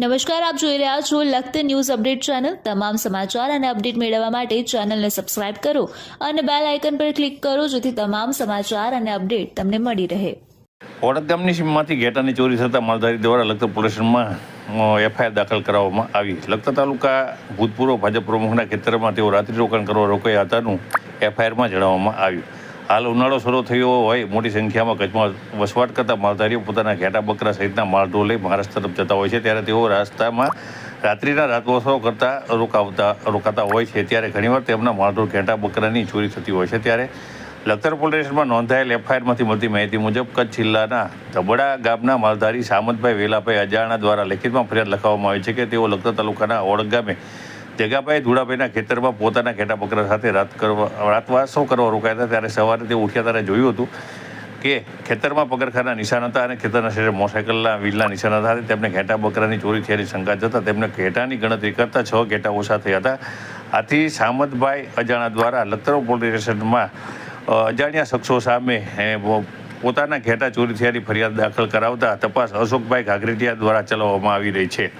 નમસ્કાર, આપ જોઈ રહ્યા છો લખત ન્યૂઝ અપડેટ ચેનલ. તમામ સમાચાર અને અપડેટ મેળવવા માટે ચેનલને સબસ્ક્રાઇબ કરો અને બેલ આઇકન પર ક્લિક કરો જેથી તમામ સમાચાર અને અપડેટ તમને મળી રહે. ઓળખ ગામની સીમમાંથી ઘેટાની ચોરી થતાં માલધારી દ્વારા લખતર પોલીસમાં એફઆઈઆર દાખલ કરાવવામાં આવી. લખતર તાલુકા ભૂતપૂર્વ ભાજપ પ્રમુખના ખેતરમાં તેઓ રાત્રિ રોકાણ કરવા રોકાયા હતાનું એફઆઈઆરમાં જણાવવામાં આવ્યું. હાલ ઉનાળો શરૂ થયો હોય, મોટી સંખ્યામાં કચ્છમાં વસવાટ કરતા માલધારીઓ પોતાના ઘેટા બકરા સહિતના માલઢો લઈ મહારાષ્ટ્ર તરફ જતા હોય છે. ત્યારે તેઓ રસ્તામાં રાત્રિના રાતવસો કરતા રોકાવતા, રોકાતા હોય છે. ત્યારે ઘણીવાર તેમના માલઢો ઘેટા બકરાની ચોરી થતી હોય છે. ત્યારે લખતર પોલીસ સ્ટેશનમાં નોંધાયેલ એફઆઈઆરમાંથી મળતી માહિતી મુજબ કચ્છ જિલ્લાના ધબડા ગામના માલધારી સામતભાઈ વેલાભાઈ અજાણા દ્વારા લેખિતમાં ફરિયાદ લખાવવામાં આવી છે કે તેઓ લખતર તાલુકાના ઓળખ ગામે જગાભાઈ ધુડાભાઈના ખેતરમાં પોતાના ઘેટા બકરા સાથે રાત કરવા રાતવાસો કરવા રોકાયા હતા. ત્યારે સવારે તે ઉઠ્યા ત્યારે જોયું હતું કે ખેતરમાં પગરખાના નિશાન હતા અને ખેતરના શરીરે મોટરસાઇકલના વ્હીલના નિશાન હતા તેમને ઘેટા બકરાની ચોરી થયાની શંકા જતાં તેમને ઘેટાની ગણતરી કરતાં છ ઘેટા ઓછા થયા હતા. આથી સામતભાઈ અજાણા દ્વારા લતરો પોલીસ સ્ટેશનમાં અજાણ્યા શખ્સો સામે પોતાના ઘેટા ચોરી થયાની ફરિયાદ દાખલ કરાવતા તપાસ અશોકભાઈ ઘાઘરેટિયા દ્વારા ચલાવવામાં આવી રહી છે.